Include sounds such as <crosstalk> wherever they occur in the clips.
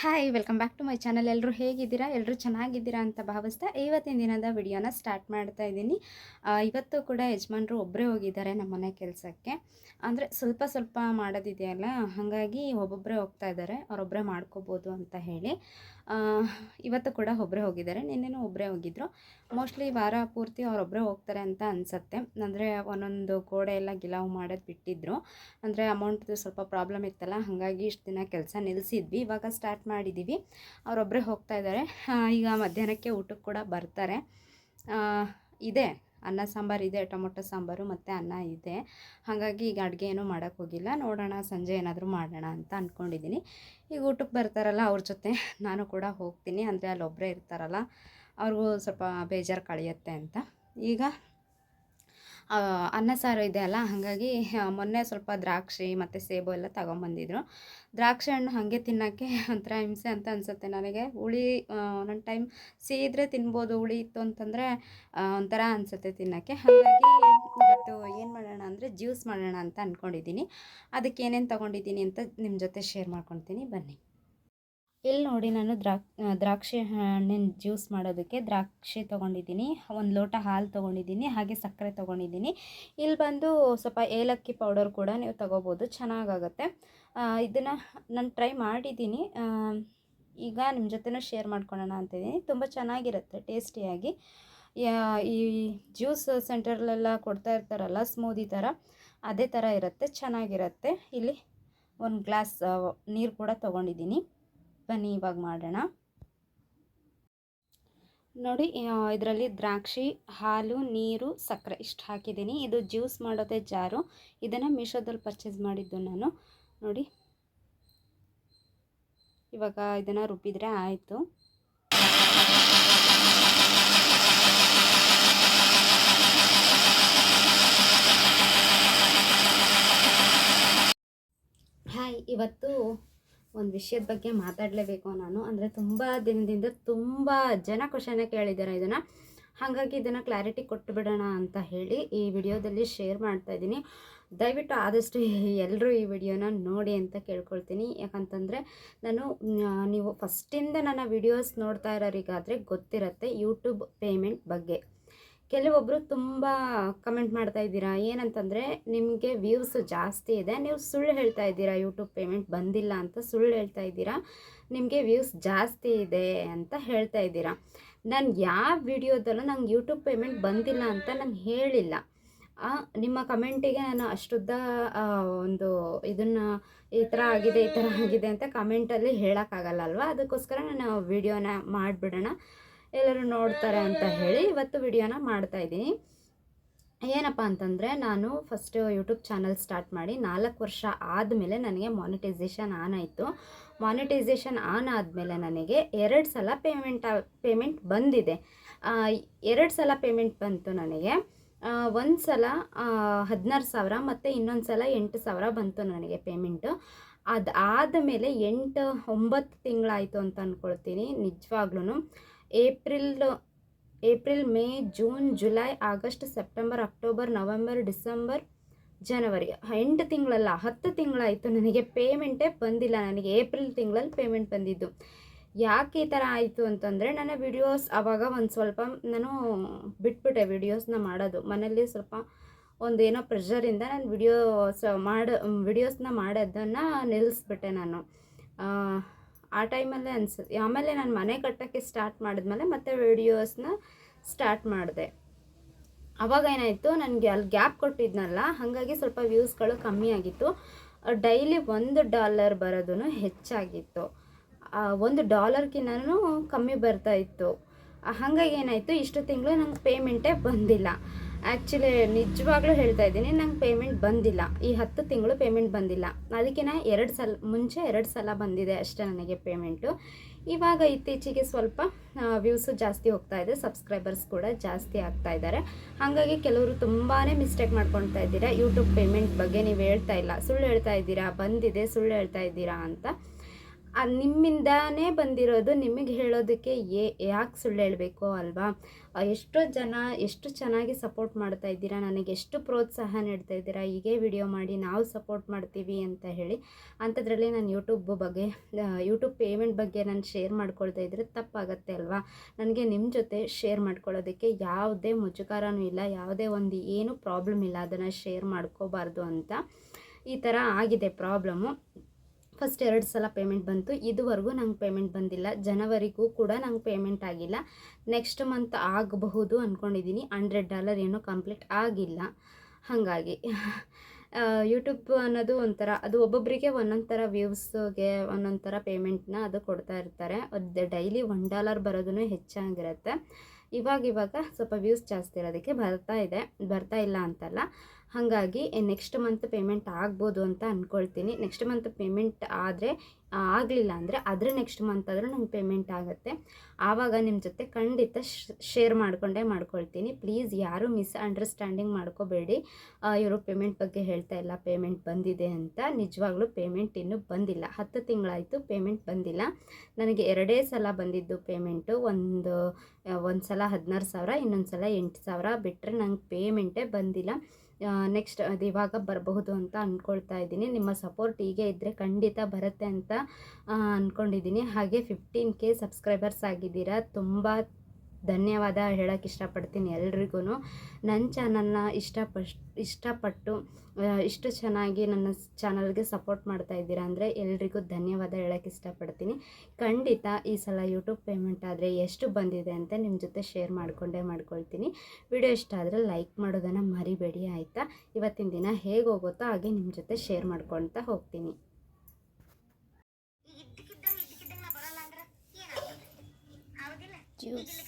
Hi welcome back to my channel ಎಲ್ಲರೂ ಹೇಗಿದ್ದೀರಾ? ಎಲ್ಲರೂ ಚೆನ್ನಾಗಿದ್ದೀರಾ ಅಂತ ಭಾವಿಸ್ತಾ ಇವತ್ತಿನ ದಿನದ ವಿಡಿಯೋನ ಸ್ಟಾರ್ಟ್ ಮಾಡ್ತಾ ಇದ್ದೀನಿ. ಇವತ್ತು ಕೂಡ ಯಜಮಾನರು ಒಬ್ಬರೇ ಹೋಗಿದ್ದಾರೆ ನಮ್ಮ ಮನೆ ಕೆಲಸಕ್ಕೆ. ಅಂದರೆ ಸ್ವಲ್ಪ ಸ್ವಲ್ಪ ಮಾಡೋದಿದೆಯಲ್ಲ, ಹಾಗಾಗಿ ಒಬ್ಬೊಬ್ಬರೇ ಹೋಗ್ತಾ ಇದ್ದಾರೆ. ಅವರೊಬ್ಬರೇ ಮಾಡ್ಕೋಬೋದು ಅಂತ ಹೇಳಿ. ಇವತ್ತು ಕೂಡ ಒಬ್ಬರೇ ಹೋಗಿದ್ದಾರೆ. ನಿನ್ನೆನೂ ಒಬ್ಬರೇ ಹೋಗಿದ್ರು. ಮೋಸ್ಟ್ಲಿ ವಾರ ಪೂರ್ತಿ ಅವರೊಬ್ಬರೇ ಹೋಗ್ತಾರೆ ಅಂತ ಅನಿಸತ್ತೆ. ಅಂದರೆ ಒಂದೊಂದು ಗೋಡೆ ಎಲ್ಲ ಗಿಲಾವ್ ಮಾಡೋದು ಬಿಟ್ಟಿದ್ರು. ಅಂದರೆ ಅಮೌಂಟ್ದು ಸ್ವಲ್ಪ ಪ್ರಾಬ್ಲಮ್ ಇತ್ತಲ್ಲ, ಹಾಗಾಗಿ ಇಷ್ಟು ದಿನ ಕೆಲಸ ನಿಲ್ಲಿಸಿದ್ವಿ ಇವಾಗ ಸ್ಟಾರ್ಟ್ ಮಾಡಿದ್ದೀವಿ ಅವರೊಬ್ಬರೇ ಹೋಗ್ತಾ ಇದ್ದಾರೆ. ಈಗ ಮಧ್ಯಾಹ್ನಕ್ಕೆ ಊಟಕ್ಕೆ ಕೂಡ ಬರ್ತಾರೆ. ಇದೆ. ಅನ್ನ ಸಾಂಬಾರು ಇದೆ, ಟೊಮೊಟೊ ಸಾಂಬಾರು ಮತ್ತು ಅನ್ನ ಇದೆ. ಹಾಗಾಗಿ ಈಗ ಅಡುಗೆ ಏನೂ ಮಾಡೋಕ್ಕೆ ಹೋಗಿಲ್ಲ. ನೋಡೋಣ, ಸಂಜೆ ಏನಾದರೂ ಮಾಡೋಣ ಅಂತ ಅಂದ್ಕೊಂಡಿದ್ದೀನಿ ಈಗ ಊಟಕ್ಕೆ ಬರ್ತಾರಲ್ಲ ಅವ್ರ ಜೊತೆ <laughs> ನಾನು ಕೂಡ ಹೋಗ್ತೀನಿ. ಅಂದರೆ ಅಲ್ಲಿ ಒಬ್ಬರೇ ಇರ್ತಾರಲ್ಲ, ಅವ್ರಿಗೂ ಸ್ವಲ್ಪ ಬೇಜಾರು ಕಳೆಯುತ್ತೆ ಅಂತ. ಈಗ ಅನ್ನ ಸಾರು ಇದೆ ಅಲ್ಲ, ಹಾಗಾಗಿ ಮೊನ್ನೆ ಸ್ವಲ್ಪ ದ್ರಾಕ್ಷಿ ಮತ್ತು ಸೇಬು ಎಲ್ಲ ತಗೊಂಬಂದಿದ್ರು. ದ್ರಾಕ್ಷಿ ಹಣ್ಣು ಹಾಗೆ ತಿನ್ನೋಕ್ಕೆ <laughs> ಒಂಥರ ಹಿಂಸೆ ಅಂತ ಅನಿಸುತ್ತೆ ನನಗೆ. ಹುಳಿ ಒಂದೊಂದು ಟೈಮ್ ಸಿಹಿದ್ರೆ ತಿನ್ಬೋದು, ಹುಳಿ ಇತ್ತು ಅಂತಂದರೆ ಒಂಥರ ಅನಿಸುತ್ತೆ ತಿನ್ನೋಕ್ಕೆ. ಹಾಗಾಗಿ ಇವತ್ತು ಏನು ಮಾಡೋಣ ಅಂದರೆ ಜ್ಯೂಸ್ ಮಾಡೋಣ ಅಂತ ಅಂದ್ಕೊಂಡಿದ್ದೀನಿ ಅದಕ್ಕೆ ಏನೇನು ತೊಗೊಂಡಿದ್ದೀನಿ ಅಂತ ನಿಮ್ಮ ಜೊತೆ ಶೇರ್ ಮಾಡ್ಕೊತೀನಿ. ಬನ್ನಿ. ಇಲ್ಲಿ ನೋಡಿ ನಾನು ದ್ರಾಕ್ ದ್ರಾಕ್ಷಿ ಹಣ್ಣಿನ ಜ್ಯೂಸ್ ಮಾಡೋದಕ್ಕೆ ದ್ರಾಕ್ಷಿ ತೊಗೊಂಡಿದ್ದೀನಿ, ಒಂದು ಲೋಟ ಹಾಲು ತೊಗೊಂಡಿದ್ದೀನಿ, ಹಾಗೆ ಸಕ್ಕರೆ ತೊಗೊಂಡಿದ್ದೀನಿ. ಇಲ್ಲಿ ಬಂದು ಸ್ವಲ್ಪ ಏಲಕ್ಕಿ ಪೌಡರ್ ಕೂಡ ನೀವು ತೊಗೋಬೋದು, ಚೆನ್ನಾಗಾಗತ್ತೆ. ಇದನ್ನು ನಾನು ಟ್ರೈ ಮಾಡಿದ್ದೀನಿ. ಈಗ ನಿಮ್ಮ ಜೊತೆನೂ ಶೇರ್ ಮಾಡ್ಕೊಳ್ಳೋಣ ಅಂತಿದ್ದೀನಿ. ತುಂಬ ಚೆನ್ನಾಗಿರುತ್ತೆ, ಟೇಸ್ಟಿಯಾಗಿ. ಈ ಜ್ಯೂಸ್ ಸೆಂಟರ್ಲೆಲ್ಲ ಕೊಡ್ತಾ ಇರ್ತಾರಲ್ಲ, ಸ್ಮೂದಿ ಥರ, ಅದೇ ಥರ ಇರುತ್ತೆ, ಚೆನ್ನಾಗಿರುತ್ತೆ. ಇಲ್ಲಿ ಒಂದು ಗ್ಲಾಸ್ ನೀರು ಕೂಡ ತೊಗೊಂಡಿದ್ದೀನಿ. ಬನ್ನಿ, ಇವಾಗ ಮಾಡೋಣ. ನೋಡಿ ಇದರಲ್ಲಿ ದ್ರಾಕ್ಷಿ, ಹಾಲು, ನೀರು, ಸಕ್ಕರೆ ಇಷ್ಟು ಹಾಕಿದ್ದೀನಿ. ಇದು ಜ್ಯೂಸ್ ಮಾಡೋದೇ ಜಾರು. ಇದನ್ನು ಮೀಶೋದಲ್ಲಿ ಪರ್ಚೇಸ್ ಮಾಡಿದ್ದು ನಾನು. ನೋಡಿ, ಇವಾಗ ಇದನ್ನು ರುಬ್ಬಿದರೆ ಆಯಿತು. ಹಾಯ್, ಇವತ್ತು ಒಂದು ವಿಷಯದ ಬಗ್ಗೆ ಮಾತಾಡಲೇಬೇಕು ನಾನು. ಅಂದರೆ ತುಂಬ ದಿನದಿಂದ ತುಂಬ ಜನ ಕ್ವಶನ ಕೇಳಿದ್ದಾರೆ ಇದನ್ನು. ಹಾಗಾಗಿ ಇದನ್ನು ಕ್ಲಾರಿಟಿ ಕೊಟ್ಟು ಬಿಡೋಣ ಅಂತ ಹೇಳಿ ಈ ವಿಡಿಯೋದಲ್ಲಿ ಶೇರ್ ಮಾಡ್ತಾ ಇದ್ದೀನಿ. ದಯವಿಟ್ಟು ಆದಷ್ಟು ಎಲ್ಲರೂ ಈ ವಿಡಿಯೋನ ನೋಡಿ ಅಂತ ಕೇಳ್ಕೊಳ್ತೀನಿ. ಯಾಕಂತಂದರೆ ನಾನು ನೀವು ಫಸ್ಟಿಂದ ನನ್ನ ವಿಡಿಯೋಸ್ ನೋಡ್ತಾ ಇರೋರಿಗಾದರೆ ಗೊತ್ತಿರುತ್ತೆ ಯೂಟ್ಯೂಬ್ ಪೇಮೆಂಟ್ ಬಗ್ಗೆ. ಕೆಲವೊಬ್ಬರು ತುಂಬ ಕಮೆಂಟ್ ಮಾಡ್ತಾ ಇದ್ದೀರಾ? ಏನಂತಂದರೆ, ನಿಮಗೆ ವ್ಯೂಸ್ ಜಾಸ್ತಿ ಇದೆ. ನೀವು ಸುಳ್ಳು ಹೇಳ್ತಾ ಇದ್ದೀರಾ? ಯೂಟ್ಯೂಬ್ ಪೇಮೆಂಟ್ ಬಂದಿಲ್ಲ ಅಂತ ಸುಳ್ಳು ಹೇಳ್ತಾ ಇದ್ದೀರಾ? ನಿಮಗೆ ವ್ಯೂಸ್ ಜಾಸ್ತಿ ಇದೆ ಅಂತ ಹೇಳ್ತಾ ಇದ್ದೀರಾ? ನಾನು ಯಾವ ವಿಡಿಯೋದಲ್ಲೂ ನಂಗೆ ಯೂಟ್ಯೂಬ್ ಪೇಮೆಂಟ್ ಬಂದಿಲ್ಲ ಅಂತ ನಾನು ಹೇಳಿಲ್ಲ. ನಿಮ್ಮ ಕಮೆಂಟಿಗೆ ನಾನು ಅಷ್ಟುದ್ದ ಒಂದು ಇದನ್ನು ಈ ಥರ ಆಗಿದೆ, ಈ ಥರ ಆಗಿದೆ ಅಂತ ಕಮೆಂಟಲ್ಲಿ ಹೇಳೋಕ್ಕಾಗಲ್ಲ ಅಲ್ವಾ? ಅದಕ್ಕೋಸ್ಕರ ನಾನು ವಿಡಿಯೋನ ಮಾಡಿಬಿಡೋಣ. ಎಲ್ಲರೂ ನೋಡ್ತಾರೆ ಅಂತ ಹೇಳಿ ಇವತ್ತು ವಿಡಿಯೋನ ಮಾಡ್ತಾ ಇದ್ದೀನಿ. ಏನಪ್ಪ ಅಂತಂದರೆ ನಾನು ಫಸ್ಟ್ ಯೂಟ್ಯೂಬ್ ಚಾನಲ್ ಸ್ಟಾರ್ಟ್ ಮಾಡಿ ನಾಲ್ಕು ವರ್ಷ ಆದಮೇಲೆ ನನಗೆ ಮಾನಿಟೈಸೇಷನ್ ಆನ್ ಆಯಿತು. ಮಾನಿಟೈಸೇಷನ್ ಆನ್ ಆದಮೇಲೆ ನನಗೆ ಎರಡು ಸಲ ಪೇಮೆಂಟ್ ಪೇಮೆಂಟ್ ಬಂದಿದೆ. ಎರಡು ಸಲ ಪೇಮೆಂಟ್ ಬಂತು ನನಗೆ. ಒಂದು ಸಲ ಹದಿನಾರು ಸಾವಿರ ಮತ್ತು ಇನ್ನೊಂದು ಸಲ ಎಂಟು ಸಾವಿರ ಬಂತು ನನಗೆ ಪೇಮೆಂಟು ಅದು ಆದಮೇಲೆ ಎಂಟು, ಒಂಬತ್ತು ತಿಂಗಳಾಯಿತು ಅಂತ ಅಂದ್ಕೊಳ್ತೀನಿ ನಿಜವಾಗ್ಲೂ April April, May, June, July, August, September, October, November, December, ಜನವರಿ ಎಂಟು ತಿಂಗಳಲ್ಲ, ಹತ್ತು ತಿಂಗಳಾಯಿತು ನನಗೆ ಪೇಮೆಂಟೇ ಬಂದಿಲ್ಲ. ನನಗೆ ಏಪ್ರಿಲ್ ತಿಂಗಳಲ್ಲಿ ಪೇಮೆಂಟ್ ಬಂದಿದ್ದು. ಯಾಕೆ ಈ ಥರ ಆಯಿತು ಅಂತಂದರೆ, ನನ್ನ ವಿಡಿಯೋಸ್ ಆವಾಗ ಒಂದು ಸ್ವಲ್ಪ ನಾನು ಬಿಟ್ಬಿಟ್ಟೆ ವಿಡಿಯೋಸ್ನ ಮಾಡೋದು. ಮನೇಲಿ ಸ್ವಲ್ಪ ಒಂದೇನೋ ಪ್ರೆಷರಿಂದ ನಾನು ವಿಡಿಯೋಸ್ ಮಾಡ, ವಿಡಿಯೋಸ್ನ ಮಾಡೋದನ್ನು ನಿಲ್ಲಿಸ್ಬಿಟ್ಟೆ ನಾನು. ಆ, ಟೈಮಲ್ಲೇ ಅನ್ಸ ಆಮೇಲೆ ನಾನು ಮನೆ ಕಟ್ಟೋಕ್ಕೆ ಸ್ಟಾರ್ಟ್ ಮಾಡಿದ್ಮೇಲೆ ಮತ್ತೆ ವಿಡಿಯೋಸ್ನ ಸ್ಟಾರ್ಟ್ ಮಾಡಿದೆ. ಅವಾಗ ಏನಾಯಿತು ನನಗೆ ಅಲ್ಲಿ ಗ್ಯಾಪ್ ಕೊಟ್ಟಿದ್ನಲ್ಲ ಹಾಗಾಗಿ ಸ್ವಲ್ಪ ವ್ಯೂಸ್ಗಳು ಕಮ್ಮಿ ಆಗಿತ್ತು. ಡೈಲಿ ಒಂದು ಡಾಲರ್ ಬರೋದು ಹೆಚ್ಚಾಗಿತ್ತು. ಒಂದು ಡಾಲರ್ಗಿನ್ನೂ ಕಮ್ಮಿ ಬರ್ತಾ ಇತ್ತು. ಹಾಗಾಗಿ ಏನಾಯಿತು ಇಷ್ಟು ತಿಂಗಳು ನಂಗೆ ಪೇಮೆಂಟೇ ಬಂದಿಲ್ಲ. ಆ್ಯಕ್ಚುಲಿ ನಿಜವಾಗ್ಲೂ ಹೇಳ್ತಾ ಇದ್ದೀನಿ, ನಂಗೆ ಪೇಮೆಂಟ್ ಬಂದಿಲ್ಲ. ಈ ಹತ್ತು ತಿಂಗಳು ಪೇಮೆಂಟ್ ಬಂದಿಲ್ಲ. ಅದಕ್ಕಿಂತ ಎರಡು ಸಲ, ಮುಂಚೆ ಎರಡು ಸಲ ಬಂದಿದೆ ಅಷ್ಟೇ ನನಗೆ ಪೇಮೆಂಟು ಇವಾಗ ಇತ್ತೀಚೆಗೆ ಸ್ವಲ್ಪ ವ್ಯೂಸು ಜಾಸ್ತಿ ಹೋಗ್ತಾ ಇದೆ ಸಬ್ಸ್ಕ್ರೈಬರ್ಸ್ ಕೂಡ ಜಾಸ್ತಿ ಆಗ್ತಾ ಇದ್ದಾರೆ. ಹಾಗಾಗಿ ಕೆಲವರು ತುಂಬಾ ಮಿಸ್ಟೇಕ್ ಮಾಡ್ಕೊಳ್ತಾ ಇದ್ದೀರಾ ಯೂಟ್ಯೂಬ್ ಪೇಮೆಂಟ್ ಬಗ್ಗೆ ನೀವು ಹೇಳ್ತಾ ಇಲ್ಲ. ಸುಳ್ಳು ಹೇಳ್ತಾ ಇದ್ದೀರಾ, ಬಂದಿದೆ, ಸುಳ್ಳು ಹೇಳ್ತಾ ಇದ್ದೀರಾ ಅಂತ. ನಿಮ್ಮಿಂದಾನೇ ಬಂದಿರೋದು ನಿಮಗೆ ಹೇಳೋದಕ್ಕೆ ಏ ಯಾಕೆ ಸುಳ್ಳು ಹೇಳಬೇಕು ಅಲ್ವಾ? ಎಷ್ಟೋ ಜನ ಎಷ್ಟು ಚೆನ್ನಾಗಿ ಸಪೋರ್ಟ್ ಮಾಡ್ತಾ ಇದ್ದೀರಾ, ನನಗೆ ಎಷ್ಟು ಪ್ರೋತ್ಸಾಹ ನೀಡ್ತಾ ಇದ್ದೀರಾ, ಹೀಗೆ ವಿಡಿಯೋ ಮಾಡಿ ನಾವು ಸಪೋರ್ಟ್ ಮಾಡ್ತೀವಿ ಅಂತ ಹೇಳಿ ಅಂಥದ್ರಲ್ಲಿ ನಾನು ಯೂಟ್ಯೂಬ್ ಬಗ್ಗೆ ಯೂಟ್ಯೂಬ್ ಪೇಮೆಂಟ್ ಬಗ್ಗೆ ನಾನು ಶೇರ್ ಮಾಡ್ಕೊಳ್ತಾ ಇದ್ದರೆ ತಪ್ಪಾಗತ್ತೆ ಅಲ್ವಾ? ನನಗೆ ನಿಮ್ಮ ಜೊತೆ ಶೇರ್ ಮಾಡ್ಕೊಳ್ಳೋದಕ್ಕೆ ಯಾವುದೇ ಮುಜುಗಾರನೂ ಇಲ್ಲ, ಯಾವುದೇ ಒಂದು ಏನು ಪ್ರಾಬ್ಲಮ್ ಇಲ್ಲ, ಅದನ್ನು ಶೇರ್ ಮಾಡ್ಕೋಬಾರ್ದು ಅಂತ ಈ ಥರ ಆಗಿದೆ ಪ್ರಾಬ್ಲಮ್ಮು. ಫಸ್ಟ್ ಎರಡು ಸಲ ಪೇಮೆಂಟ್ ಬಂತು. ಇದುವರೆಗೂ ನಂಗೆ ಪೇಮೆಂಟ್ ಬಂದಿಲ್ಲ. ಜನವರಿಗೂ ಕೂಡ ನಂಗೆ ಪೇಮೆಂಟ್ ಆಗಿಲ್ಲ. ನೆಕ್ಸ್ಟ್ ಮಂತ್ ಆಗಬಹುದು ಅಂದ್ಕೊಂಡಿದ್ದೀನಿ ಹಂಡ್ರೆಡ್ ಡಾಲರ್ ಏನೂ ಕಂಪ್ಲೀಟ್ ಆಗಿಲ್ಲ. ಹಾಗಾಗಿ. ಯೂಟ್ಯೂಬ್ ಅನ್ನೋದು ಒಂಥರ, ಅದು ಒಬ್ಬೊಬ್ಬರಿಗೆ ಒಂದೊಂದು ಥರ ವ್ಯೂವ್ಸ್ಗೆ ಒಂದೊಂದು ಥರ ಪೇಮೆಂಟ್ನ ಅದು ಕೊಡ್ತಾ ಇರ್ತಾರೆ. ಅದು ಡೈಲಿ ಒನ್ ಡಾಲರ್ ಬರೋದೂ ಹೆಚ್ಚಾಗಿರುತ್ತೆ ಇವಾಗ ಇವಾಗ ಸ್ವಲ್ಪ ವ್ಯೂಸ್ ಜಾಸ್ತಿ ಇರೋದಕ್ಕೆ ಬರ್ತಾ ಇದೆ. ಬರ್ತಾ ಇಲ್ಲ ಅಂತಲ್ಲ. ಹಾಗಾಗಿ ನೆಕ್ಸ್ಟ್ ಮಂತ್ ಪೇಮೆಂಟ್ ಆಗ್ಬೋದು ಅಂತ ಅಂದ್ಕೊಳ್ತೀನಿ ನೆಕ್ಸ್ಟ್ ಮಂತ್ ಪೇಮೆಂಟ್ ಆದರೆ ಆಗಲಿಲ್ಲ ಅಂದರೆ ಅದರ ನೆಕ್ಸ್ಟ್ ಮಂತ್ ಆದರೂ ನಂಗೆ ಪೇಮೆಂಟ್ ಆಗುತ್ತೆ. ಆವಾಗ ನಿಮ್ಮ ಜೊತೆ ಖಂಡಿತ ಶೇರ್ ಮಾಡಿಕೊಂಡೇ ಮಾಡ್ಕೊಳ್ತೀನಿ. ಪ್ಲೀಸ್ ಯಾರೂ ಮಿಸ್ ಅಂಡರ್ಸ್ಟ್ಯಾಂಡಿಂಗ್ ಮಾಡ್ಕೋಬೇಡಿ ಇವರು ಪೇಮೆಂಟ್ ಬಗ್ಗೆ ಹೇಳ್ತಾ ಇಲ್ಲ ಪೇಮೆಂಟ್ ಬಂದಿದೆ ಅಂತ. ನಿಜವಾಗ್ಲೂ ಪೇಮೆಂಟ್ ಇನ್ನೂ ಬಂದಿಲ್ಲ. ಹತ್ತು ತಿಂಗಳಾಯಿತು ಪೇಮೆಂಟ್ ಬಂದಿಲ್ಲ. ನನಗೆ ಎರಡೇ ಸಲ ಬಂದಿದ್ದು ಪೇಮೆಂಟು ಒಂದು ಒಂದು ಸಲ ಹದಿನಾರು ಸಾವಿರ ಇನ್ನೊಂದು ಸಲ ಎಂಟು ಸಾವಿರ ಬಿಟ್ಟರೆ ನಂಗೆ ಪೇಮೆಂಟೇ ಬಂದಿಲ್ಲ. ನೆಕ್ಸ್ಟ್ ಅದು ಇವಾಗ ಬರಬಹುದು ಅಂತ ಅಂದ್ಕೊಳ್ತಾ ಇದ್ದೀನಿ. ನಿಮ್ಮ ಸಪೋರ್ಟ್ ಹೀಗೆ ಇದ್ದರೆ ಖಂಡಿತ ಬರುತ್ತೆ ಅಂತ ಅಂದ್ಕೊಂಡಿದ್ದೀನಿ ಹಾಗೆ ಫಿಫ್ಟೀನ್ ಕೆ ಸಬ್ಸ್ಕ್ರೈಬರ್ಸ್ ಆಗಿದ್ದೀರಾ, ತುಂಬ ಧನ್ಯವಾದ ಹೇಳಕ್ಕೆ ಇಷ್ಟಪಡ್ತೀನಿ ಎಲ್ರಿಗೂ. ನನ್ನ ಚಾನಲ್ನ ಇಷ್ಟಪಟ್ ಇಷ್ಟಪಟ್ಟು ಇಷ್ಟು ಚೆನ್ನಾಗಿ ನನ್ನ ಚಾನಲ್ಗೆ ಸಪೋರ್ಟ್ ಮಾಡ್ತಾ ಇದ್ದೀರಾ ಅಂದರೆ ಎಲ್ರಿಗೂ ಧನ್ಯವಾದ ಹೇಳೋಕ್ಕೆ ಇಷ್ಟಪಡ್ತೀನಿ. ಖಂಡಿತ ಈ ಸಲ ಯೂಟ್ಯೂಬ್ ಪೇಮೆಂಟ್ ಆದರೆ ಎಷ್ಟು ಬಂದಿದೆ ಅಂತ ನಿಮ್ಮ ಜೊತೆ ಶೇರ್ ಮಾಡಿಕೊಂಡೇ ಮಾಡ್ಕೊಳ್ತೀನಿ. ವಿಡಿಯೋ ಇಷ್ಟ ಆದರೆ ಲೈಕ್ ಮಾಡೋದನ್ನು ಮರಿಬೇಡಿ ಆಯಿತಾ? ಇವತ್ತಿನ ದಿನ ಹೇಗೆ ಹೋಗುತ್ತೋ ಹಾಗೆ ನಿಮ್ಮ ಜೊತೆ ಶೇರ್ ಮಾಡ್ಕೊಳ್ತಾ ಹೋಗ್ತೀನಿ. ಜ್ಯೂಸ್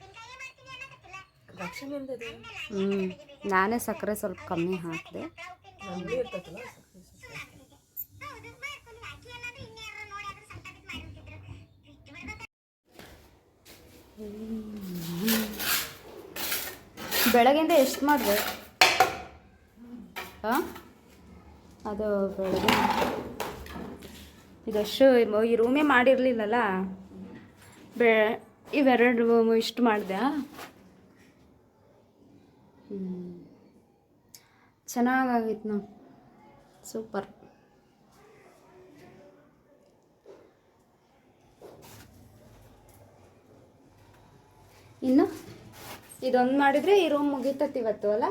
ಹ್ಞೂ ನಾನೇ ಸಕ್ಕರೆ ಸ್ವಲ್ಪ ಕಮ್ಮಿ ಹಾಕಿದೆ. ಬೆಳಗಿಂದ ಎಷ್ಟು ಮಾಡಿದೆ? ಹಾಂ? ಅದು ಬೆಳಗ್ಗೆ ಇದಷ್ಟು ಈ ರೂಮೇ ಮಾಡಿರಲಿಲ್ಲಲ್ಲ? ಬೆ ಇವೆರಡು ಇಷ್ಟು ಮಾಡಿದೆ ಚೆನ್ನಾಗಾಗಿತ್ತು ನಾವು ಸೂಪರ್. ಇನ್ನು ಇದೊಂದು ಮಾಡಿದ್ರೆ ಈ ರೂಮ್ ಮುಗಿತತ್ ಇವತ್ತು, ಅಲ್ಲ?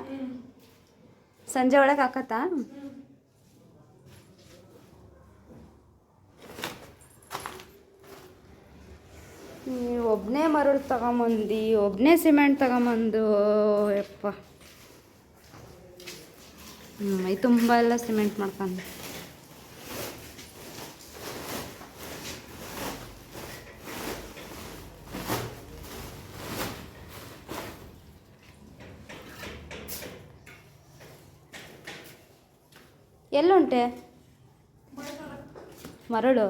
ಸಂಜೆ ಒಳಗೆ ಹಾಕತ್ತಾ? ಒಬ್ಬನೇ ಮರಳು ತಗೊಂಬಂದು ಒಬ್ಬನೇ ಸಿಮೆಂಟ್ ತಗೊಂಬಂದು, ಯಪ್ಪ. ಹ್ಞೂ ಮೈ ತುಂಬ ಎಲ್ಲ ಸಿಮೆಂಟ್ ಮಾಡ್ಕೊಂಡು. ಎಲ್ಲುಂಟೆ ಮರಳು.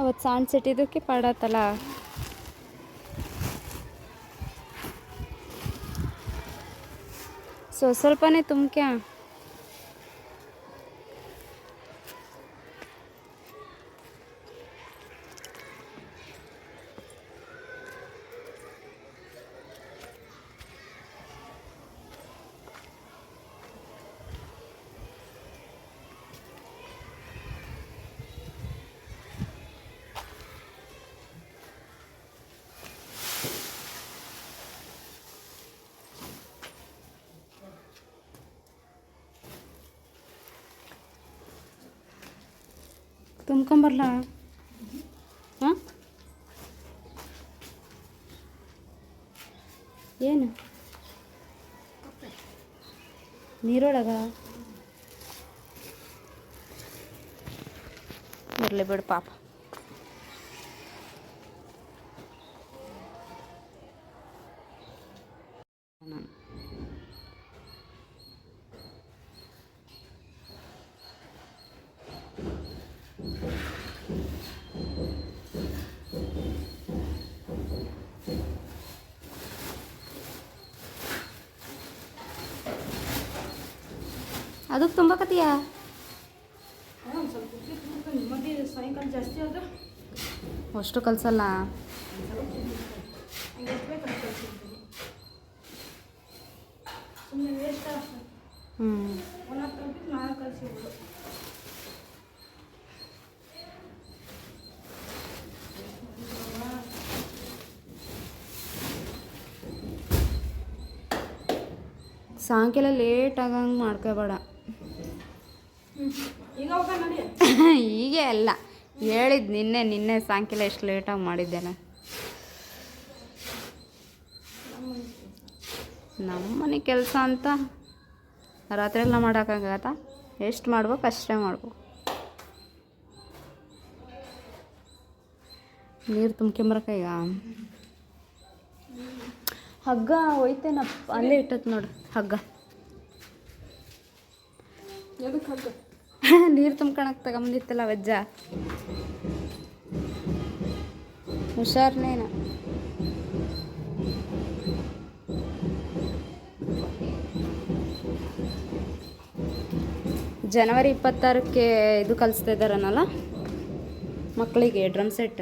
ಅವತ್ತು ಸಾಂಡ್ ಸಿಟ್ಟಿದ್ದಕ್ಕೆ ಪಾಡತ್ತಲ್ಲ? ಸೊ ಸ್ವಲ್ಪನೇ ತುಂಬ್ಕ್ಯಾ? ತುಂಬ್ಕೊಂಬರ್ಲ? ಹಾಂ? ಏನು? ನೀರೊಳಗ? ಇರಲಿ ಬಿಡು ಪಾಪ. ಅದಕ್ಕೆ ತುಂಬ ನಿಮಗೆ ಸಾಯಂಕಾಲ ಜಾಸ್ತಿ ಆದ್ರೆ ಅಷ್ಟು ಕಲ್ಸಲ್ಲ. ಹ್ಞೂ ಸಾಯಂಕಾಲ ಲೇಟ್ ಆಗಂಗೆ ಮಾಡ್ಕೋಬೇಡ. ಹೋಗ <laughs> ಅಲ್ಲ. ಹೇಳಿದ್ ನಿನ್ನೆ ನಿನ್ನೆ ಸಾಯಂಕಾಲ ಎಷ್ಟು ಲೇಟಾಗಿ ಮಾಡಿದ್ದೆಲ್ಲ ನಮ್ಮನೆ ಕೆಲಸ ಅಂತ ರಾತ್ರಿ ಎಲ್ಲ ಮಾಡೋಕ್ಕಾಗತ್ತಾ ಎಷ್ಟು ಮಾಡ್ಬೇಕು ಅಷ್ಟೇ ಮಾಡ್ಬೇಕು. ನೀರು ತುಂಬ್ಕೊಂಬರಕ ಈಗ? ಹಗ್ಗ ಹೋಯ್ತೇನಪ್ಪ ಅಲ್ಲೇ ಇಟ್ಟತ್ ನೋಡು ಹಗ್ಗ. ಎದಕ್ಕೆ ಹಗ್ಗ? <laughs> ನೀರು ತುಂಬ್ಕೊಳಕ್ ತಗೊಂಬಂದಿತ್ತಲ್ಲ ವಜ್ಜ? ಹುಷಾರ್ನೇನ. ಜನವರಿ ಇಪ್ಪತ್ತಾರಕ್ಕೆ ಇದು ಕಲಿಸ್ತಾ ಇದ್ದಾರನಲ್ಲ? ಮಕ್ಕಳಿಗೆ ಡ್ರಮ್ ಸೆಟ್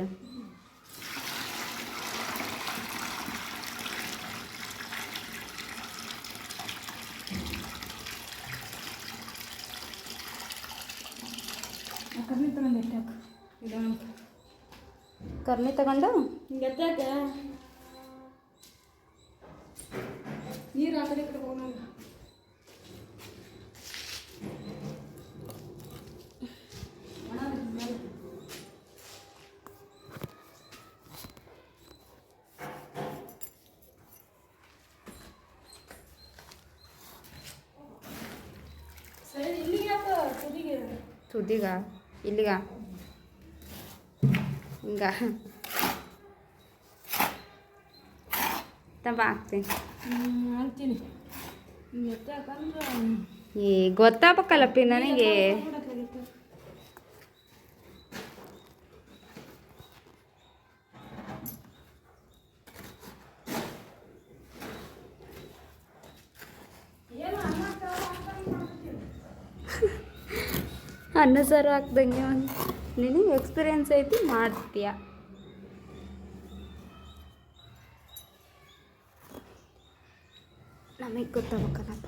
ಕರ್ನಿ ತಗೊಂಡು ಎತ್ತಾಕ ಇದು ಕರ್ನಿ ತಗೊಂಡು? ಎತ್ತಾಕ ನೀರು ಆ ಕಡೆ ಕಡೆ ಹೋಗೋಣ. ತುದಿಗ? ಇಲ್ಲಿಗ? ಹಿಂಗ ತಂಬ ಹಾಕ್ತೀನಿ ಹ್ಮ್, ಅಂತೀನಿ ಹಿಂಗೆ ಎತ್ತಾಕಂದ್ರೆ ಏ ಗೊತ್ತಾಗಬೇಕಲ್ಲಪ್ಪಿ ನನಗೆ ಬಿಡತ್ಲಾಗೈತೆ. ಏನು ಅನ್ನ ಸಾರು ಹಾಕ್ದಂಗ್ ಮಾಡ್ಬಿಟ್ಟಿರಿ. ಅನ್ನ ಸಾರು ಹಾಕ್ದಂಗೆ ಒಂದು ನಿನಗೆ ಎಕ್ಸ್ಪೀರಿಯನ್ಸ್ ಐತಿ ಮಾಡ್ತೀಯ ನಮಗೆ ಗೊತ್ತಾಗಬೇಕಲ್ಲಪ್ಪ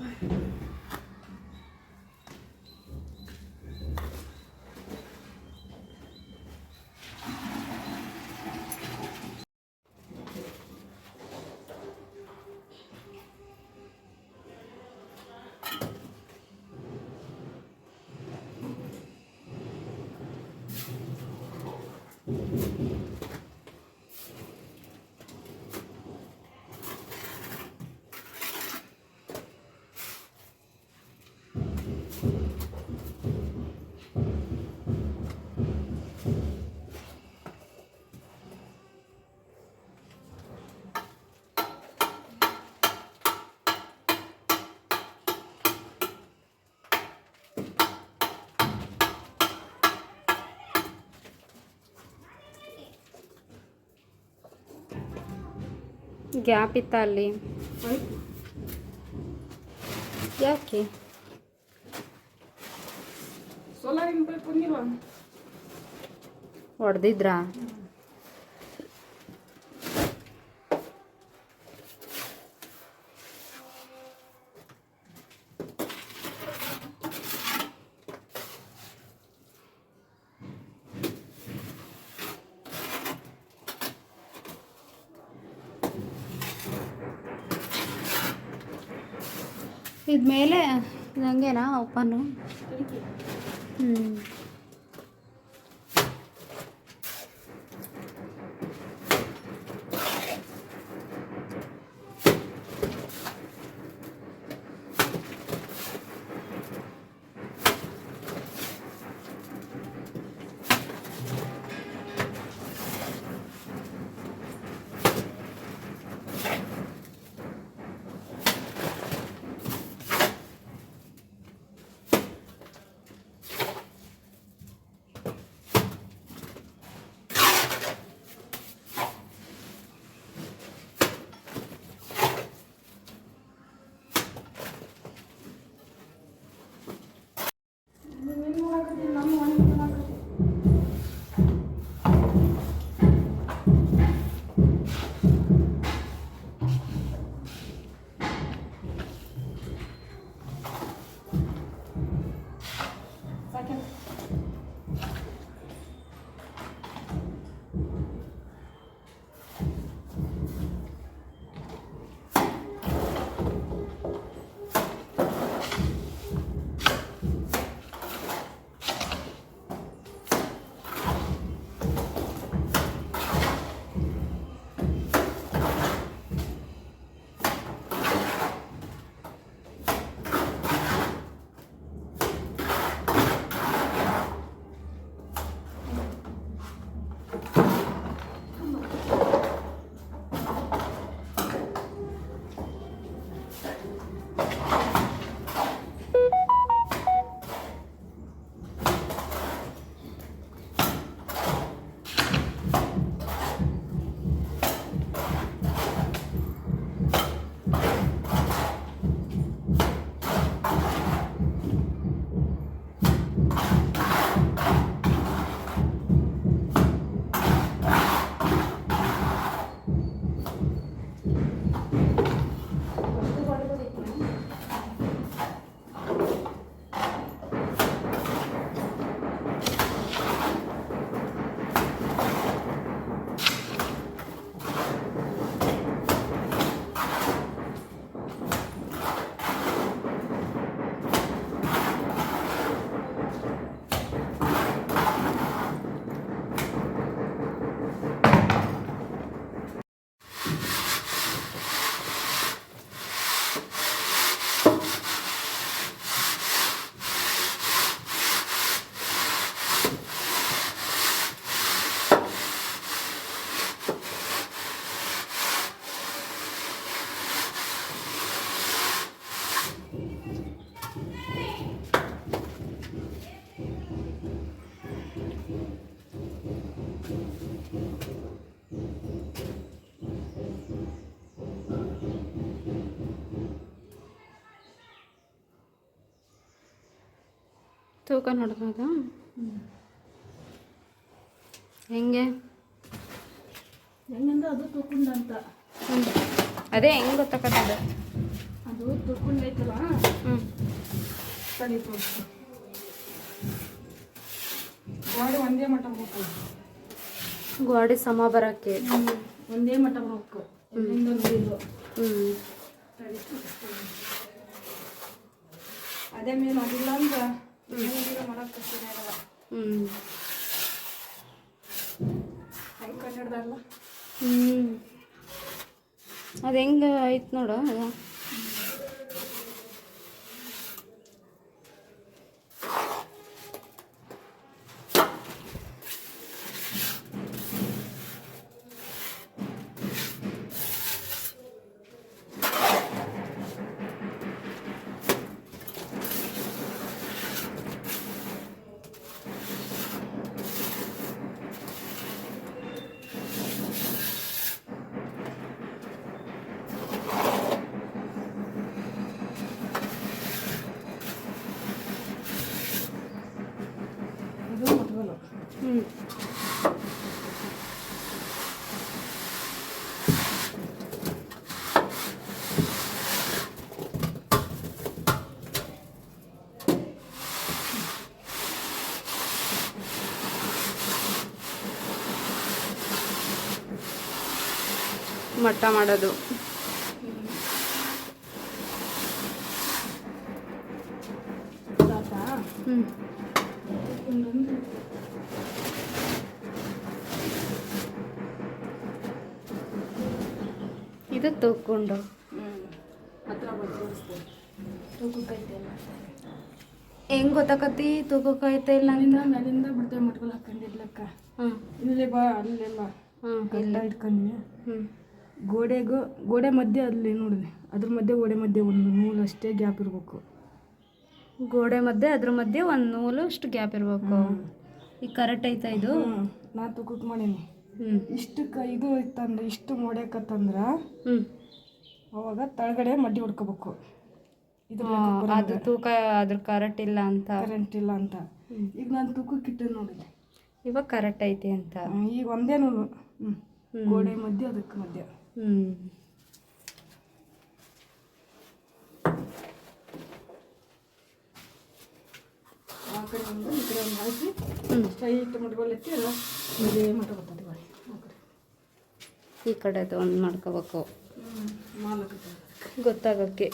ಗ್ಯಾಪ್ ಇತ್ತ ಅಲ್ಲಿ ಆಯ್ತು. ಯಾಕೆ ಸೋಲಾರಿನ ಪೈಪ್ ಬಂದಿಲ್ವಾ ಹೊಡೆದಿದ್ರಾ ಇದ್ಮೇಲೆ ಹಂಗೇನಾ ಕಿಟಕಿ ಹ್ಞೂ ನೋಡ್ಬೋದಾ ಹೆಂಗೆ? ಹೆಂಗಂದ್ರೆ ಅದು ತುಕೊಂಡಂತ ಅದೇ ಹೆಂಗೆ ಗೊತ್ತಾಗತ್ತದ ಅದು? ತುಕೊಂಡೈತಲ್ಲ ಹ್ಞೂ ತಡಿ ತೋರಿಸ್ತು ಗಾಡಿ ಒಂದೇ ಮಟ್ಟ ಹೋಗ್ಬೇಕು ಗೋಡೆ ಸಮ ಬರಕ್ಕೆ. ಒಂದೇ ಮಟ್ಟ ಹೋಗ್ಬೇಕು ಹ್ಞೂ. ಅದೇ ಮೇಲೆ ಅದಿಲ್ಲ ಅಂದ್ರೆ ಮಾಡಕ್ಕೆ ಕಷ್ಟ ಆಗಲ್ಲ ಹ್ಞೂ ಕಂಡಿಡ್ದಾರಲ್ಲ ಹ್ಞೂ ಅದು ಹೆಂಗೆ ಐತೆ ನೋಡು ಅದು ಇದು ಮಟ್ಗಲು ಹ್ಞೂ ಮಟ್ಟ ಮಾಡೋದು. ಇದು ತೂಕೊಂಡು. ಹೆಂಗ್ ಗೊತ್ತಾಕತಿ ತೂಕಕ್ಕೆ ಇಲ್ಲ ಅಂತ? ಮೇಲಿಂದ ಬಿಡ್ತೇವೆ ಮಟ್ಗಳು ಹಾಕೊಂಡಿರ್ಲಕ್ಕ ಹಾಂ ಇಲ್ಲಿ ಬಾ ಅಲ್ಲೆಲ್ಲ ಹಾಂ ಎಲ್ಲ ಇಟ್ಕೊಂಡ್ವಿ. ಹ್ಞೂ ಗೋಡೆಗೂ ಗೋಡೆ ಮಧ್ಯೆ ಅಲ್ಲಿ ನೋಡಿದೆ. ಅದ್ರ ಮಧ್ಯೆ ಗೋಡೆ ಮಧ್ಯೆ ಒಂದು ನೂಲು ಅಷ್ಟೇ ಗ್ಯಾಪ್ ಇರಬೇಕು. ಗೋಡೆ ಮಧ್ಯೆ ಅದ್ರ ಮಧ್ಯೆ ಒಂದು ನೂಲು ಅಷ್ಟು ಗ್ಯಾಪ್ ಇರಬೇಕು. ಈಗ ಕರೆಕ್ಟ್ ಐತಾ ಇದು? ನಾ ತೂಕಕ್ಕೆ ಮಾಡೀನಿ. ಇಷ್ಟು ಕ ಇದು ಇತ್ತಂದ್ರೆ ಇಷ್ಟು ಮೊಡ್ಯಾಕತ್ತಂದ್ರೆ ಅವಾಗ ತಳಗಡೆ ಮಡ್ಡಿ ಹೊಡ್ಕೋಬೇಕು. ಇದು ಅದು ತೂಕ ಅದ್ರ ಕರೆಕ್ಟ್ ಇಲ್ಲ ಅಂತ. ಕರೆಂಟ್ ಇಲ್ಲ ಅಂತ. ಈಗ ನಾನು ತೂಕಕ್ಕೆ ಇಟ್ಟು ನೋಡಿದೆ. ಇವಾಗ ಕರೆಕ್ಟ್ ಐತಿ ಅಂತ. ಈಗ ಒಂದೇ ನೂಲು. ಗೋಡೆ ಮಧ್ಯೆ ಅದಕ್ಕೆ ಮಧ್ಯೆ. ಆ ಈ ಕಡೆ ಒಂದು ಹಾಕಿ ಸ್ಟ್ರೈಟ್ ಎಲ್ಲ ಇದೇ ಈ ಕಡೆದು ಒಂದು ಮಾಡ್ಕೋಬೇಕು. ಗೊತ್ತಾಗಕ್ಕೆ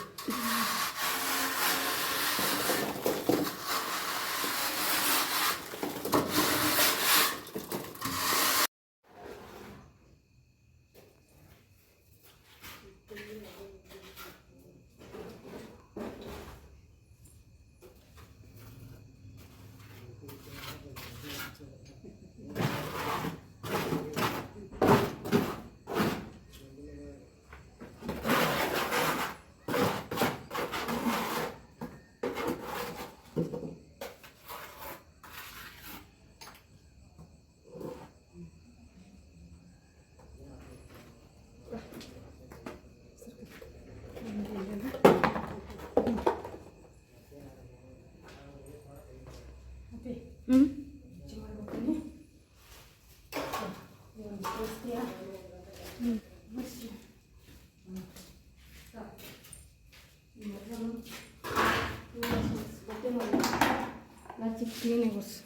ಮತ್ತೆ ಹ್ಞೂ ಹೆಚ್ಚು ಮಾಡ್ಬೇಕಲ್ಲಿ ತೋರಿಸ್ತೀಯಾ ಚಿಕ್ಕ ಕ್ಲೀನಾಗಿ ಒರ್ಸು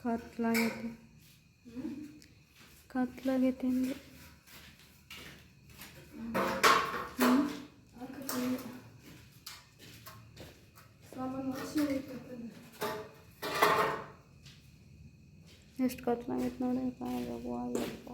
ಕತ್ಲಾಗೈತೆ ಕತ್ಲಾಗೈತೆ ಅಂದ್ರೆ ಎಷ್ಟು ಕತ್ಲಾಗೈತೆ ನೋಡಿ ಯಪ್ಪ